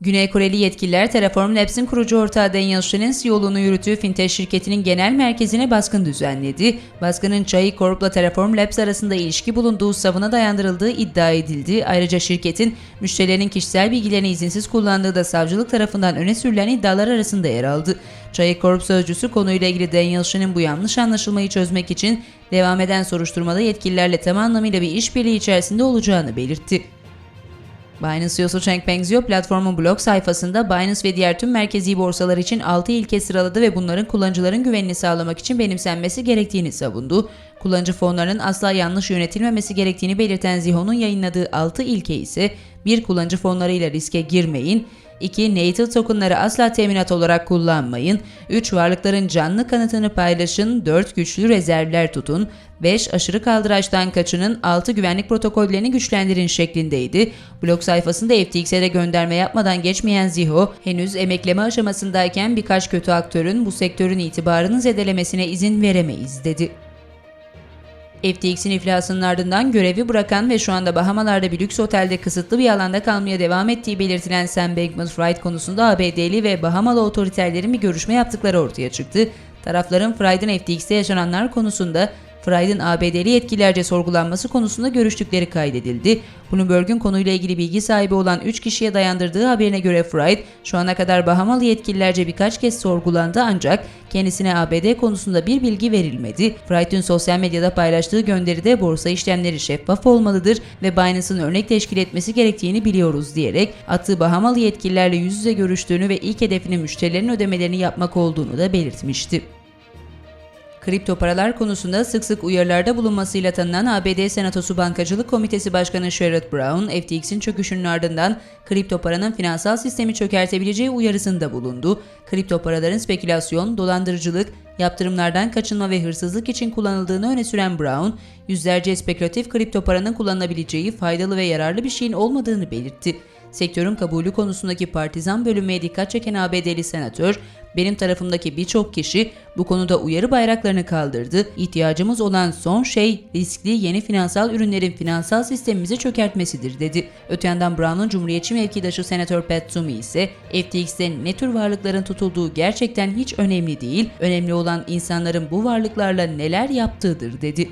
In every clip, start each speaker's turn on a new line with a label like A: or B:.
A: Güney Koreli yetkililer Terraform Labs'in kurucu ortağı Daniel Shen'in CEO'luğunu yürüttüğü fintech şirketinin genel merkezine baskın düzenledi. Baskının Chai Corp'la Terraform Labs arasında ilişki bulunduğu savına dayandırıldığı iddia edildi. Ayrıca şirketin müşterilerinin kişisel bilgilerini izinsiz kullandığı da savcılık tarafından öne sürülen iddialar arasında yer aldı. Chai Corp sözcüsü konuyla ilgili Daniel Shen'in bu yanlış anlaşılmayı çözmek için devam eden soruşturmada yetkililerle tam anlamıyla bir işbirliği içerisinde olacağını belirtti. Binance CEO'su Changpeng Zhou platformun blog sayfasında Binance ve diğer tüm merkezi borsalar için 6 ilke sıraladı ve bunların kullanıcıların güvenini sağlamak için benimsenmesi gerektiğini savundu. Kullanıcı fonlarının asla yanlış yönetilmemesi gerektiğini belirten Zihou'nun yayınladığı 6 ilke ise 1. Kullanıcı fonlarıyla riske girmeyin, 2. Native tokenları asla teminat olarak kullanmayın. 3. Varlıkların canlı kanıtını paylaşın. 4. Güçlü rezervler tutun. 5. Aşırı kaldıraçtan kaçının. 6. Güvenlik protokollerini güçlendirin şeklindeydi. Blog sayfasında FTX'e de gönderme yapmadan geçmeyen Ziho, henüz emekleme aşamasındayken birkaç kötü aktörün bu sektörün itibarını zedelemesine izin veremeyiz dedi. FTX'in iflasının ardından görevi bırakan ve şu anda Bahamalarda bir lüks otelde kısıtlı bir alanda kalmaya devam ettiği belirtilen Sam Bankman-Fried konusunda ABD'li ve Bahamalı otoriterlerin bir görüşme yaptıkları ortaya çıktı. Tarafların Fried'in FTX'te yaşananlar konusunda Fried'in ABD'li yetkililerce sorgulanması konusunda görüştükleri kaydedildi. Bloomberg'un konuyla ilgili bilgi sahibi olan 3 kişiye dayandırdığı haberine göre Fried, şu ana kadar Bahamalı yetkililerce birkaç kez sorgulandı ancak kendisine ABD konusunda bir bilgi verilmedi. Fried'in sosyal medyada paylaştığı gönderide borsa işlemleri şeffaf olmalıdır ve Binance'ın örnek teşkil etmesi gerektiğini biliyoruz diyerek attığı Bahamalı yetkililerle yüz yüze görüştüğünü ve ilk hedefinin müşterilerin ödemelerini yapmak olduğunu da belirtmişti. Kripto paralar konusunda sık sık uyarılarda bulunmasıyla tanınan ABD Senatosu Bankacılık Komitesi Başkanı Sherrod Brown, FTX'in çöküşünün ardından kripto paranın finansal sistemi çökertebileceği uyarısında bulundu. Kripto paraların spekülasyon, dolandırıcılık, yaptırımlardan kaçınma ve hırsızlık için kullanıldığını öne süren Brown, yüzlerce spekülatif kripto paranın kullanılabileceği faydalı ve yararlı bir şeyin olmadığını belirtti. Sektörün kabulü konusundaki partizan bölünmeye dikkat çeken ABD'li senatör, benim tarafımdaki birçok kişi bu konuda uyarı bayraklarını kaldırdı. İhtiyacımız olan son şey riskli yeni finansal ürünlerin finansal sistemimizi çökertmesidir dedi. Öte yandan Brown'un Cumhuriyetçi mevkidaşı Senatör Pat Toomey ise FTX'te ne tür varlıkların tutulduğu gerçekten hiç önemli değil. Önemli olan insanların bu varlıklarla neler yaptığıdır dedi.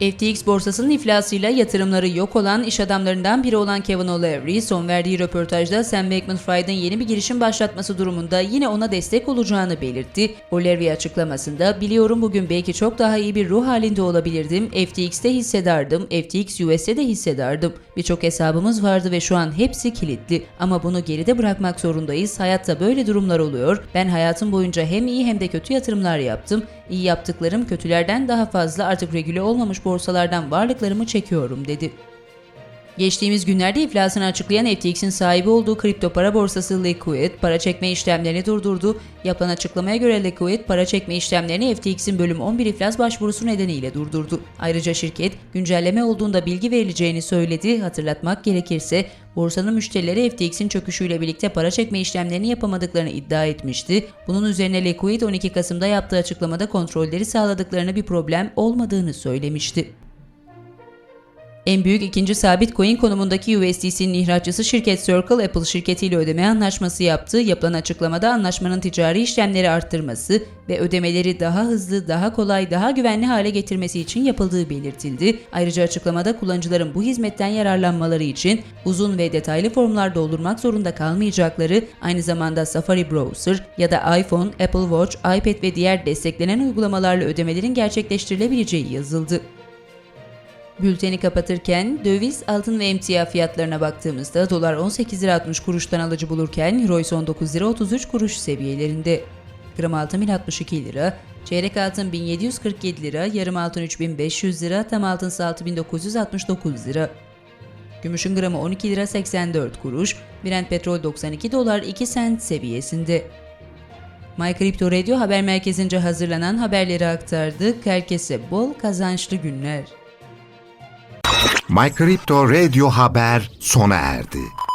A: FTX borsasının iflasıyla yatırımları yok olan iş adamlarından biri olan Kevin O'Leary son verdiği röportajda Sam Bankman-Fried'in yeni bir girişim başlatması durumunda yine ona destek olacağını belirtti. O'Leary açıklamasında biliyorum bugün belki çok daha iyi bir ruh halinde olabilirdim. FTX'te hissedardım, FTX US'te de hissedardım. Birçok hesabımız vardı ve şu an hepsi kilitli. Ama bunu geride bırakmak zorundayız. Hayatta böyle durumlar oluyor. Ben hayatım boyunca hem iyi hem de kötü yatırımlar yaptım. İyi yaptıklarım kötülerden daha fazla artık regüle olmamış borsalardan varlıklarımı çekiyorum dedi. Geçtiğimiz günlerde iflasını açıklayan FTX'in sahibi olduğu kripto para borsası Liquid, para çekme işlemlerini durdurdu. Yapılan açıklamaya göre Liquid, para çekme işlemlerini FTX'in bölüm 11 iflas başvurusu nedeniyle durdurdu. Ayrıca şirket, güncelleme olduğunda bilgi verileceğini söyledi. Hatırlatmak gerekirse, borsanın müşterileri FTX'in çöküşüyle birlikte para çekme işlemlerini yapamadıklarını iddia etmişti. Bunun üzerine Liquid 12 Kasım'da yaptığı açıklamada kontrolleri sağladıklarını bir problem olmadığını söylemişti. En büyük ikinci sabit coin konumundaki USDC'nin ihraççısı şirket Circle, Apple şirketiyle ödeme anlaşması yaptı. Yapılan açıklamada anlaşmanın ticari işlemleri arttırması ve ödemeleri daha hızlı, daha kolay, daha güvenli hale getirmesi için yapıldığı belirtildi. Ayrıca açıklamada kullanıcıların bu hizmetten yararlanmaları için uzun ve detaylı formlar doldurmak zorunda kalmayacakları, aynı zamanda Safari Browser ya da iPhone, Apple Watch, iPad ve diğer desteklenen uygulamalarla ödemelerin gerçekleştirilebileceği yazıldı. Bülteni kapatırken döviz, altın ve emtia fiyatlarına baktığımızda dolar 18 lira 60 kuruştan alıcı bulurken euro ise 19 lira 33 kuruş seviyelerinde. Gram altın 1062 lira, çeyrek altın 1747 lira, yarım altın 3500 lira, tam altın ise 6969 lira. Gümüşün gramı 12 lira 84 kuruş, Brent petrol 92 dolar 2 sent seviyesinde. My Crypto Radio haber merkezince hazırlanan haberleri aktardık. Herkese bol kazançlı günler.
B: My Crypto Radio Haber sona erdi.